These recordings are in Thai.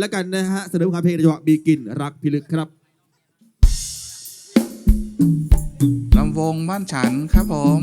แล้วกันนะฮะเสนอความเพลงในจังหวะบีกินรักพิลึกครับลำวงบ้านฉันครับผม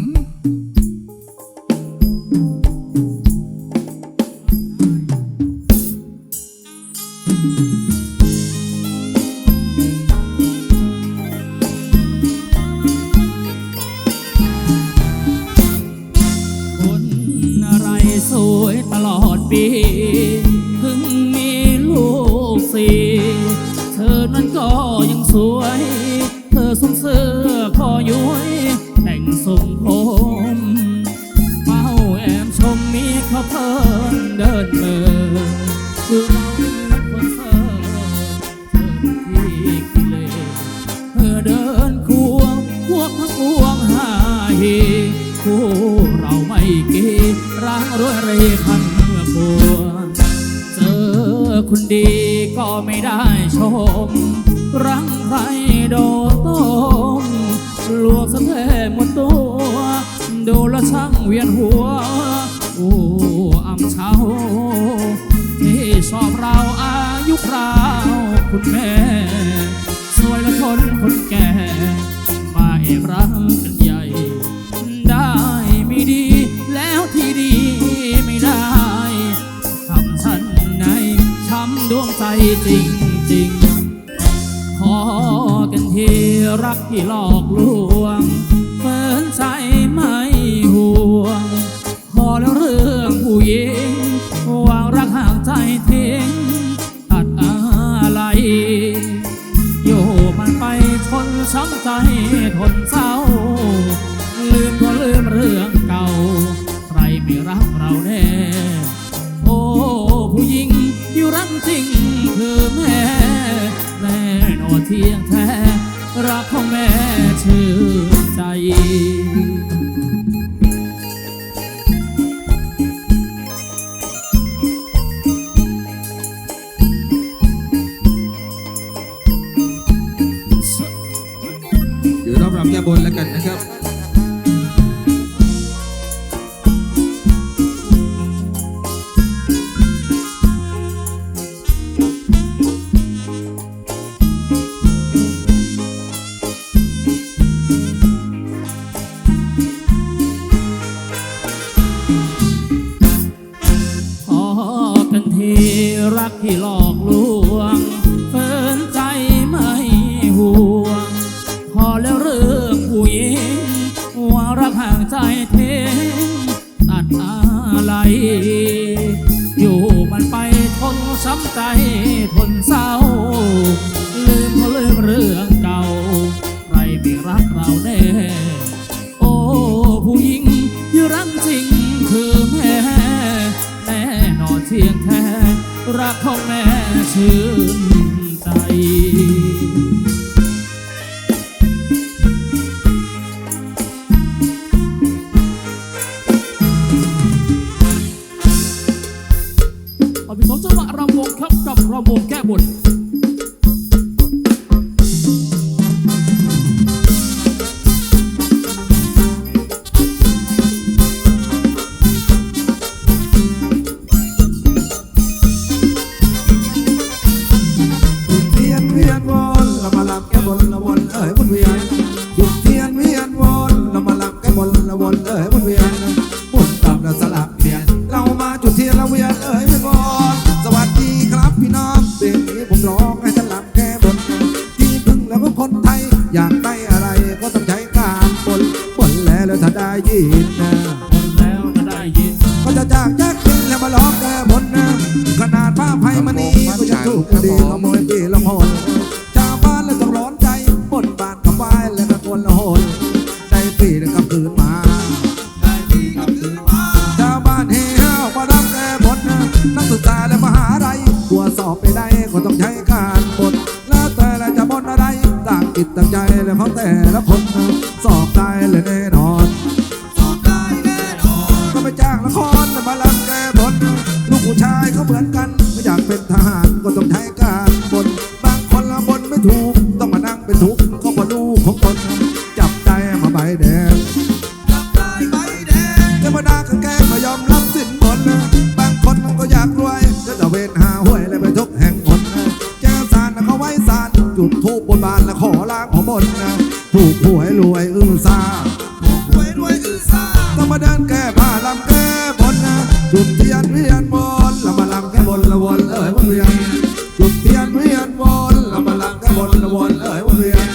กีร้างรวยเรพันเมื่อปวงเจอคนดีก็ไม่ได้ชม รังใครโดต้มลวงสะเทหมดตัว ดูแลวช่างเวียนหัวโอ้อำเช้าที่ชอบเราอายุคราวคุณแม่ ริง ขอกันทีรักที่หลอกลวงเฟินใจไม่ห่วง พอแล้วเรื่องผู้หญิงวางรักห่างใจทิ้งตัดอะไร อยู่มันไปทนช้ำใจทนเศร้า รักที่หลอกลวงเฟินใจไม่ห่วง พอแล้วเรื่องผู้หญิงว่ารักห่างใจเทตัดอะไร อยู่มันไปทนช้ำใจทนเศร้า ก็ยังถูกคดีขโมยปีละหนชาวบ้านเลยต้องร้อนใจบนบานกับไฟแล้วก็คนละหนได้ปีแล้วกับคืนมาได้ปีกับคืนมาชาวบ้านเฮฮาวมารับแก้บนนะนักศึกษาและมหาลัยตรวสอบไปได้ก็ต้องใช้การบนแล้วแต่ละจะบนอะไรต่างจิตต่างใจและเพราะแต่ละคนนะสอบได้เลยแน่นอนก็ไปจ้างละครมาลำแก้บนลูกผู้ชายเขาเหมือนกันไม่อยากเป็นทหาร แก้ผ้าลำแก้บนนะจุดเทียนเวียนบนเรามาลำแก้บนละวนเอ่ยวนเวียนจุดเทียนเวียนบนเรามาลำแก้บนละวนเอ่ยวนเวียน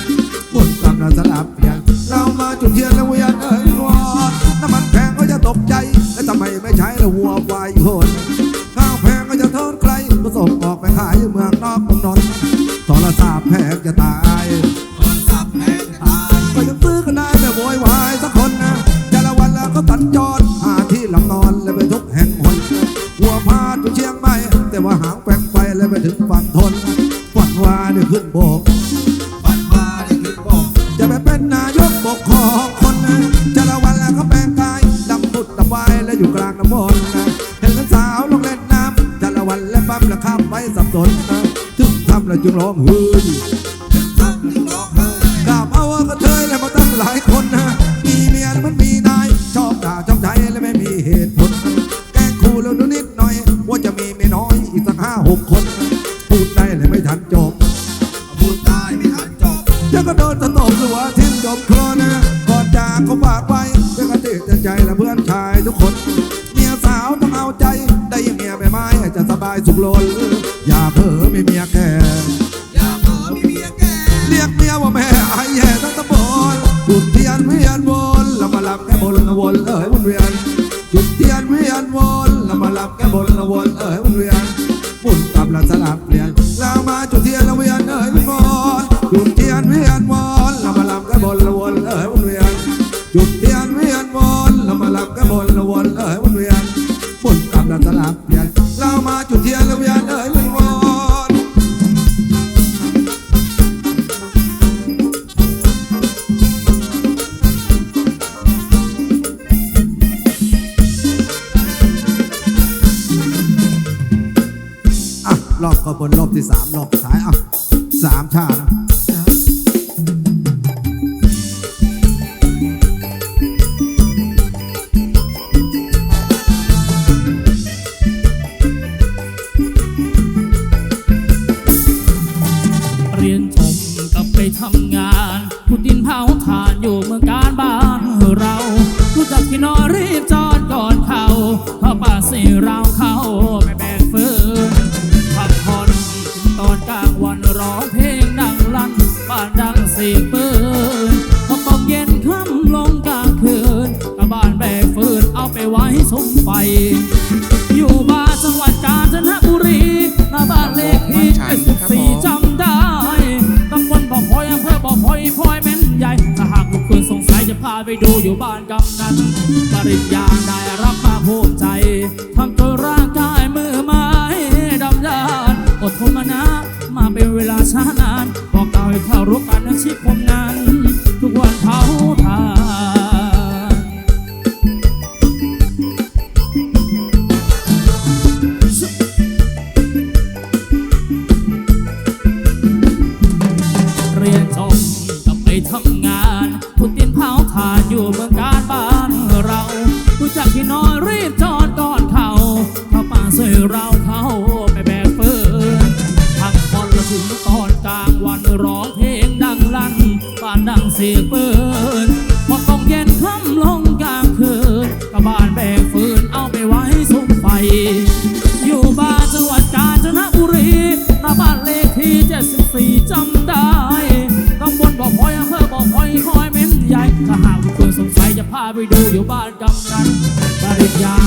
บนกำลังสลับเปลี่ยนเรามาจุดเทียนละเวียนเอ่ยวนน้ำมันแพงก็จะตกใจแล้วทำไมไม่ใช้ละวัวควายโหนข้าวแพงก็จะโทษใครก็ส่งออกไปขายเมืองนอกเมืองนนท์ งฝั่งทนฝันว่าได้ขึ้นโบกฝันว่าได้ขึ้นบอก จะไปเป็นนายกปกครองคนนะแต่ละวันแล้วก็แปลงกายดำบุดดำวายและอยู่กลางน้ำมนต์นะเห็นสาวลงเล่นน้ำแต่ละวันและปั๊มและข้ามไปสับสนนะถึงทำแล้วจึงร้องฮือ เพื่อนชายทุกคนเมียสาวต้องเอาใจได้เมียไม่ไม้จะสบายสุขลนอย่าเผลอไม่เมียแก่อย่าเผลอมีเมียแก่เรียกเมียว่าแม่ไอ้แย่ทั้งตะบนจุดเทียนเวียนวนเรามาลำแก้บนละวนเอ๋ยวนเวียนจุดเทียนเวียนวนเรามาลำแก้บนละวนเอ๋ยวนเวียนปุ่นกับละสลับเปลี่ยน เรามาจุดเทียนละเวียนเอ๋ยวนอะรอบขบวนรอบที่สามรอบสุดท้ายอะสามชานะ ไปไว้สมไฟอยู่บ้านจังหวัดกาญจนบุรีหน้าบ้านเลขที่เจ็ดสิบสี่จำได้ตำบลบ่อพลอยอำเภอบ่อพลอยพลอยแม่นใหญ่ ถ้าหากทุกคืนสงสัยจะพาไปดูอยู่บ้านกำนันปริญญาได้ เสียงปืนพอตกเย็นค่ำลงกลางคืนกับบ้านแบกฟืนเอาไปไว้สุมไฟ อยู่บ้านจังหวัดกาญจนบุรีหน้าบ้านเลขที่74จำได้ตำบลบ่อพลอยอำเภอบ่อพลอยคอยเม้นใหญ่ถ้าหากคุณสงสัยจะพาไปดูอยู่บ้านกำนันปริญญา